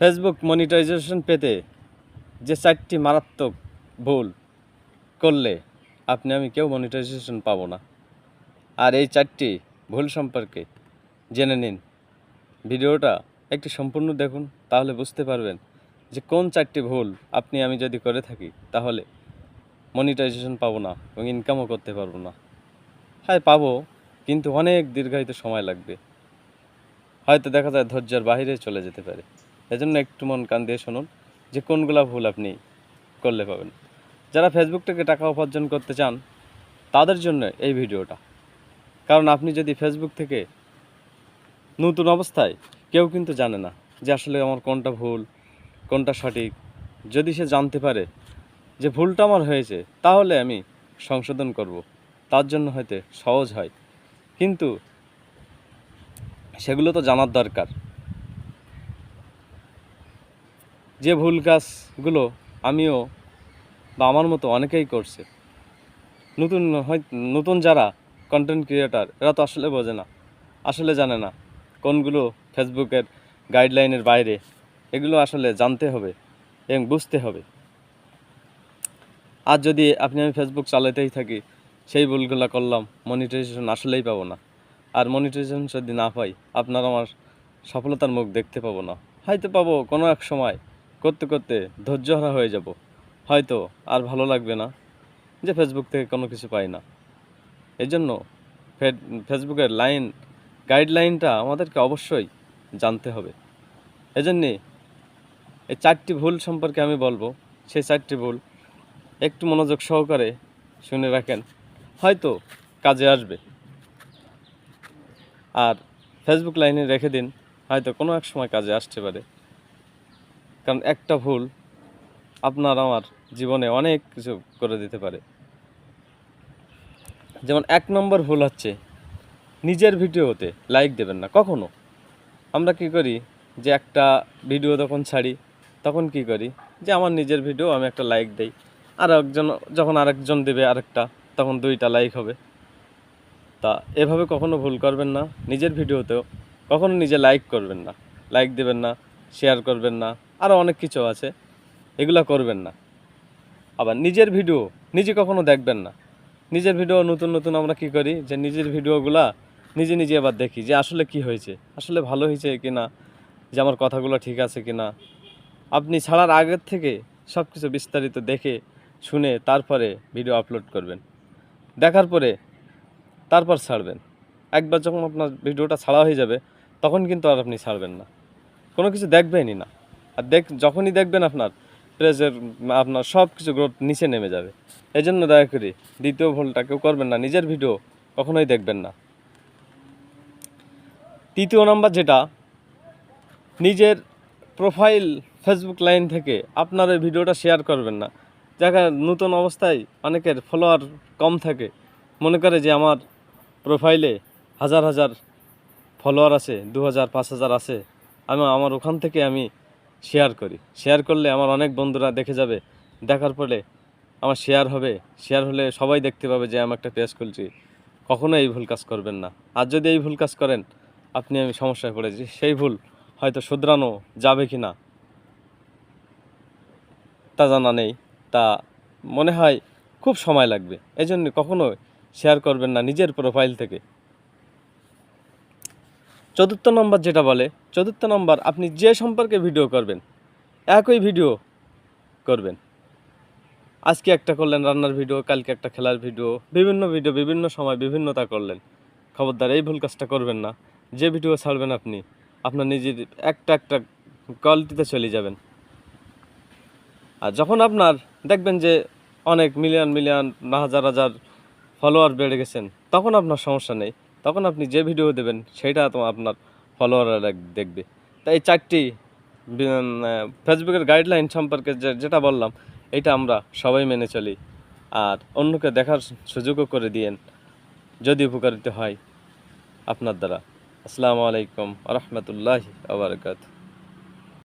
Facebook monetization পেতে যে চারটি মারাত্মক ভুল করলে আপনি আমি কেউ মনিটাইজেশন পাবো না। আর এই চারটি ভুল সম্পর্কে জেনে নিন। ভিডিওটা একটি সম্পূর্ণ দেখুন, তাহলে বুঝতে পারবেন যে কোন চারটি ভুল আপনি আমি যদি করে থাকি, তাহলে মনিটাইজেশন পাবো না এবং ইনকামও করতে পারব না। হ্যাঁ পাবো, কিন্তু অনেক দীর্ঘায়িত সময় লাগবে। হয়তো দেখা যায় ধৈর্যের বাইরে চলে যেতে পারে। এজন্য একটু মন কান দিয়ে শুনুন যে কোনগুলা ভুল আপনি করলে পাবেন। যারা ফেসবুক থেকে টাকা উপার্জন করতে চান, তাদের জন্য এই ভিডিওটা। কারণ আপনি যদি ফেসবুক থেকে নতুন অবস্থায় কেউ কিন্তু জানে না যে আসলে আমার কোনটা ভুল, কোনটা সঠিক। যদি সে জানতে পারে যে ভুলটা আমার হয়েছে, তাহলে আমি সংশোধন করব। তার জন্য হয়তো সহজ হয়। কিন্তু সেগুলো তো জানার দরকার। যে ভুল কাজগুলো আমিও বা আমার মতো অনেকেই করছে। নতুন হয়, নতুন যারা কন্টেন্ট ক্রিয়েটার এরা তো আসলে বোঝে না, আসলে জানে না কোনগুলো ফেসবুকের গাইডলাইনের বাইরে, এগুলো আসলে জানতে হবে এবং বুঝতে হবে। আর যদি আপনি, আমি ফেসবুক চালাতেই থাকি, সেই ভুলগুলো করলাম মনিটাইজেশন আসলেই পাবো না। আর মনিটাইজেশন যদি না পাই, আপনার আমার সফলতার মুখ দেখতে পাবো না। হয়তো পাবো কোনো এক সময় করতে করতে ধৈর্যহারা হয়ে যাব। হয়তো আর ভালো লাগবে না যে ফেসবুক থেকে কোনো কিছু পাই না। এই জন্য ফে- ফেসবুকের লাইন গাইডলাইনটা আমাদেরকে অবশ্যই জানতে হবে। এজন্যে এই চারটি ভুল সম্পর্কে আমি বলব। সেই চারটি ভুল একটু মনোযোগ সহকারে শুনে রাখেন। হয়তো কাজে আসবে। আর ফেসবুক লাইনে রেখে দিন, হয়তো কোনো এক সময় কাজে আসতে পারে। কারণ একটা ভুল আপনার আমার জীবনে অনেক কিছু করে দিতে পারে। যেমন এক নম্বর ভুল হচ্ছে নিজের ভিডিওতে লাইক দেবেন না। কখনো? আমরা কি করি? যে একটা ভিডিও যখন ছাড়ি, তখন কি করি? যে আমার নিজের ভিডিও আমি একটা লাইক দেই। আর একজন, যখন আরেকজন দেবে আরেকটা, তখন দুইটা লাইক হবে। তা এভাবে কখনো ভুল করবেন না। নিজের ভিডিওতেও কখনো নিজে লাইক করবেন না। লাইক দেবেন না। শেয়ার করবেন না আরও অনেক কিছু আছে, এগুলো করবেন না। আবার নিজের ভিডিও নিজে কখনো দেখবেন না। নিজের ভিডিও নতুন নতুন আমরা কি করি? যে নিজের ভিডিওগুলা নিজে নিজে আবার দেখি যে আসলে কি হয়েছে, আসলে ভালো হয়েছে কি না যে আমার কথাগুলো ঠিক আছে কি না আপনি ছাড়ার আগের থেকে সব কিছু বিস্তারিত দেখে, শুনে তারপরে ভিডিও আপলোড করবেন। দেখার পরে তারপর ছাড়বেন। একবার যখন আপনার ভিডিওটা ছাড়া হয়ে যাবে, তখন কিন্তু আর আপনি ছাড়বেন না। কোনো কিছু দেখবেনই না। আর দেখ, যখনই দেখবেন আপনার প্রেজের আপনার সব কিছু গ্রোথ নিচে নেমে যাবে। এই জন্য দয়া করি দ্বিতীয় ভুলটা কেউ করবেন না, নিজের ভিডিও কখনোই দেখবেন না। তৃতীয় নাম্বার যেটা, নিজের প্রোফাইল ফেসবুক লাইন থেকে আপনার এই ভিডিওটা শেয়ার করবেন না। দেখা, নতুন অবস্থায় অনেকের ফলোয়ার কম থাকে। মনে করে যে আমার প্রোফাইলে হাজার হাজার ফলোয়ার আছে দু হাজার পাঁচ হাজার আছে। আমি আমার ওখান থেকে আমি শেয়ার করি। শেয়ার করলে আমার অনেক বন্ধুরা দেখে যাবে। দেখার পরে আমার শেয়ার হবে। শেয়ার হলে সবাই দেখতে পাবে যে আমি একটা পেজ খুলছি কখনো এই ভুল কাজ করবেন না। আর যদি এই ভুল কাজ করেন, আপনি আমি সমস্যায় পড়েছি। সেই ভুল হয়তো শুধরানো যাবে কি না তা জানা নেই। তা মনে হয় খুব সময় লাগবে। এই জন্য কখনো শেয়ার করবেন না নিজের প্রোফাইল থেকে। চতুর্থ নম্বর যেটা বলে, চতুর্থ নম্বর আপনি যে সম্পর্কে ভিডিও করবেন, একই ভিডিও করবেন। আজকে একটা করলেন, রান্নার ভিডিও কালকে একটা খেলার ভিডিও বিভিন্ন ভিডিও বিভিন্ন সময় বিভিন্নতা করলেন। খবরদার, এই ভুল কাজটা করবেন না। যে ভিডিও ছাড়বেন আপনি, আপনার নিজের একটা একটা কোয়ালিটিতে চলে যাবেন। আর যখন আপনার দেখবেন যে অনেক মিলিয়ন মিলিয়ন হাজার হাজার ফলোয়ার বেড়ে গেছেন, তখন আপনার সমস্যা নেই। তখন আপনি যে ভিডিও দেবেন সেটা তো আপনার ফলোয়াররা দেখবে। তাই এই চারটি ফেসবুকের গাইডলাইন সম্পর্কে যেটা বললাম, এটা আমরা সবাই মেনে চলি। আর অন্যকে দেখার সুযোগও করে দিয়েন, যদি উপকারিত হয় আপনার দ্বারা। আসসালামু আলাইকুম রহমতুল্লাহ আবরকাত